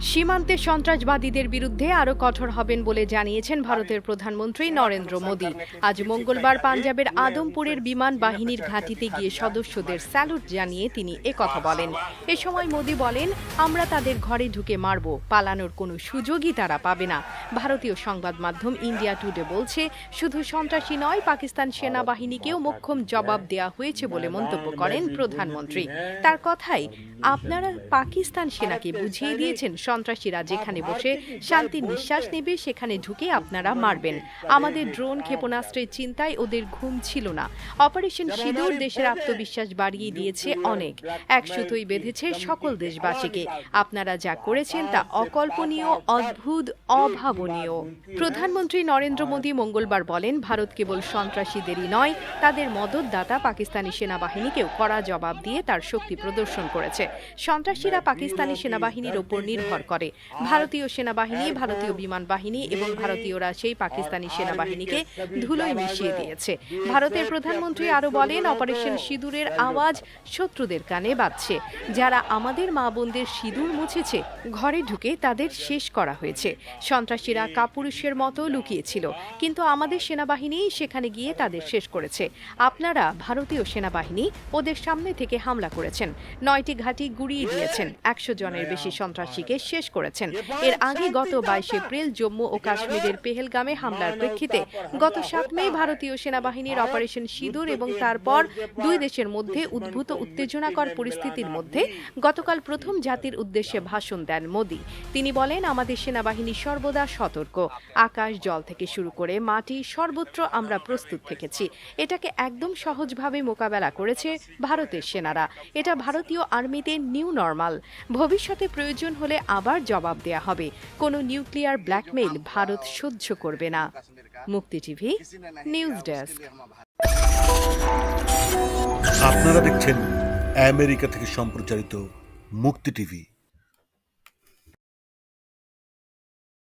সীমান্তে সন্ত্রাসবাদীদের বিরুদ্ধে আরও কঠোর হবেন বলে জানিয়েছেন ভারতের প্রধানমন্ত্রী নরেন্দ্র মোদী। আজ মঙ্গলবার পাঞ্জাবের আদমপুরের বিমান বাহিনীর ঘাঁটিতে গিয়ে সদস্যদের স্যালুট জানিয়ে তিনি একথা বলেন। এ সময় মোদী বলেন, আমরা তাদের ঘরে ঢুকে মারব। পালানোর কোনো সুযোগই তারা পাবে না। ভারতীয় সংবাদ মাধ্যম ইন্ডিয়া টুডে বলছে, শুধু সন্ত্রাসী নয়, পাকিস্তান সেনাবাহিনীকেও মোক্ষম জবাব দেওয়া হয়েছে বলে মন্তব্য করেন প্রধানমন্ত্রী। তার কথাই আপনারা পাকিস্তান সেনাকে বুঝিয়ে দিয়েছেন সন্ত্রাসীরা যেখানে বসে শান্তির নিঃশ্বাস নেবে সেখানে ঢুকে আপনারা মারবেন। আমাদের ড্রোন ক্ষেপণাস্ত্রের চিন্তায় ওদের ঘুম ছিল না। অপারেশন সিঁদুর দেশের আত্মবিশ্বাস বাড়িয়ে দিয়েছে অনেক। এক সুতোই বেঁধেছে সকল দেশবাসীকে। আপনারা যা করেছেন তা অকল্পনীয় অদ্ভুত অভাবনীয়। প্রধানমন্ত্রী নরেন্দ্র মোদী মঙ্গলবার বলেন ভারত কেবল সন্ত্রাসীদেরই নয় তাদের মদতদাতা পাকিস্তানি সেনাবাহিনীকেও কড়া জবাব দিয়ে তার শক্তি প্রদর্শন করেছে। সন্ত্রাসীরা পাকিস্তানি সেনাবাহিনীর ওপর নির্ভর করে। ভারতীয় সেনাবাহিনী, ভারতীয় বিমান বাহিনী এবং ভারতীয়রা সেই পাকিস্তানি সেনাবাহিনীকে ধুলোয় মিশিয়ে দিয়েছে। ভারতের প্রধানমন্ত্রী আরও বলেন, অপারেশন সিঁদুরের আওয়াজ শত্রুদের কানে বাজছে। যারা আমাদের মা বোনদের সিঁদুর মুছেছে, ঘরে ঢুকে তাদের শেষ করা হয়েছে। সন্ত্রাসীরা কাপুরুষের মতো লুকিয়েছিল, কিন্তু আমাদের সেনাবাহিনী সেখানে গিয়ে তাদের শেষ করেছে। আপনারা ভারতীয় সেনাবাহিনী ওদের সামনে থেকে হামলা করেছেন। নয়টি ঘাঁটি গুড়িয়ে দিয়েছেন। একশো জনের বেশি সন্ত্রাসীকে শেষ করেছেন। এর আগে গত বাইশ এপ্রিল জম্মু ও কাশ্মীরের পেহেলগামে হামলার প্রেক্ষিতে গত সাত মে ভারতীয় সেনাবাহিনীর অপারেশন সিঁদুর এবং তারপর দুই দেশের মধ্যে উদ্ভূত উত্তেজনাকর পরিস্থিতির মধ্যে গতকাল প্রথম জাতির উদ্দেশ্যে ভাষণ দেন মোদী। তিনি বলেন আমাদের সেনাবাহিনী সর্বদা সতর্ক। আকাশ জল থেকে শুরু করে মাটি সর্বত্র আমরা প্রস্তুত থেকেছি। এটাকে একদম সহজভাবে মোকাবেলা করেছে ভারতের সেনারা। এটা ভারতীয় আর্মিতে নিউ নর্মাল। ভবিষ্যতে প্রয়োজন হলে আবার জবাব দেয়া হবে। কোনো নিউক্লিয়ার ব্ল্যাকমেইল ভারত সহ্য করবে না। মুক্তি টিভি, নিউজ ডেস্ক। আপনারা দেখছেন আমেরিকা থেকে সম্প্রচারিত মুক্তি টিভি।